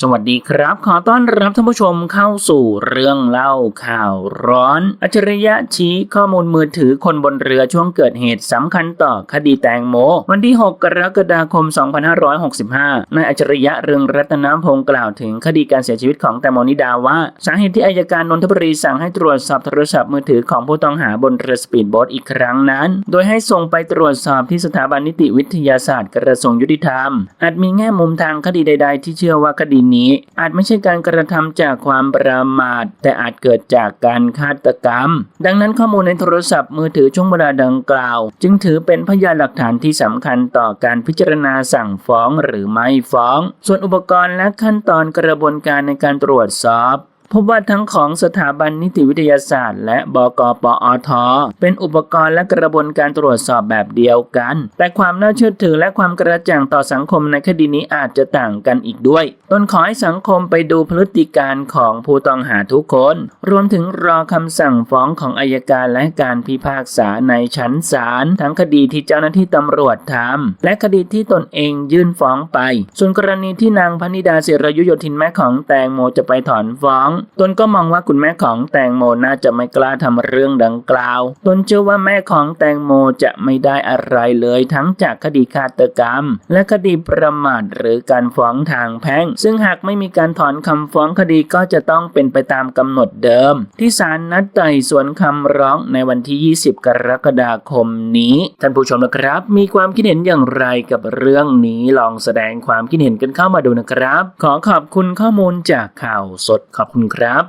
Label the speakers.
Speaker 1: สวัสดีครับ ขอต้อนรับท่านผู้ชมเข้าสู่เรื่องเล่าข่าวร้อน อัจฉริยะชี้ข้อมูลมือถือคนบนเรือช่วงเกิดเหตุสำคัญต่อคดีแตงโม วันที่ 6 กรกฎาคม 2565 นายอัจฉริยะเรืองรัตนพงศ์กล่าวถึงคดีการเสียชีวิตของแตงโมนิดาว่า สาเหตุที่อายการนนทบุรีสั่งให้ตรวจสอบโทรศัพท์มือถือของผู้ต้องหาบนเรือสปีดโบ๊ทอีกครั้งนั้น โดยให้ส่งไปตรวจสอบที่สถาบันนิติวิทยาศาสตร์กระทรวงยุติธรรมอาจมีแง่มุมทางคดีใด ๆ ที่เชื่อว่าคดีนี้ อาจไม่ใช่การกระทำจากความประมาท แต่อาจเกิดจากการฆาตกรรม ดังนั้นข้อมูลในโทรศัพท์มือถือช่วงเวลาดังกล่าว จึงถือเป็นพยานหลักฐานที่สำคัญต่อการพิจารณาสั่งฟ้องหรือไม่ฟ้อง ส่วนอุปกรณ์และขั้นตอนกระบวนการในการตรวจสอบ พบว่าทั้งของสถาบันนิติวิทยาศาสตร์ และบกปอท เป็นอุปกรณ์และกระบวนการตรวจสอบแบบเดียวกัน แต่ความน่าเชื่อถือและความกระจ่างต่อสังคมในคดีนี้อาจจะต่างกันอีกด้วย ต้นขอให้สังคมไปดูพฤติการของผู้ต้องหาทุกคน รวมถึงรอคำสั่งฟ้องของอายการและการพิพากษาในชั้นศาลทั้งคดีที่เจ้าหน้าที่ตำรวจทำและคดีที่ตนเองยื่นฟ้องไป ส่วนกรณีที่นางพนิดาศิรยุโยธินแม่ของแตงโมจะไปถอนฟ้องตนก็มองว่าคุณแม่ของแตงโมน่าจะไม่กล้าทำเรื่องดังกล่าว ตนเชื่อว่าแม่ของแตงโมจะไม่ได้อะไรเลยทั้งจากคดีฆาตกรรม และคดีประมาทหรือการฟ้องทางแพ่ง ซึ่งหากไม่มีการถอนคำฟ้องคดีก็จะต้องเป็นไปตามกำหนดเดิม ที่ศาลนัดไต่สวนคำร้องในวันที่ 20 กรกฎาคมนี้ ท่านผู้ชมนะครับ มีความคิดเห็นอย่างไรกับเรื่องนี้ลองแสดงความคิดเห็นกันเข้ามาดูนะครับ ขอขอบคุณข้อมูลจากข่าวสดขอบคุณครับ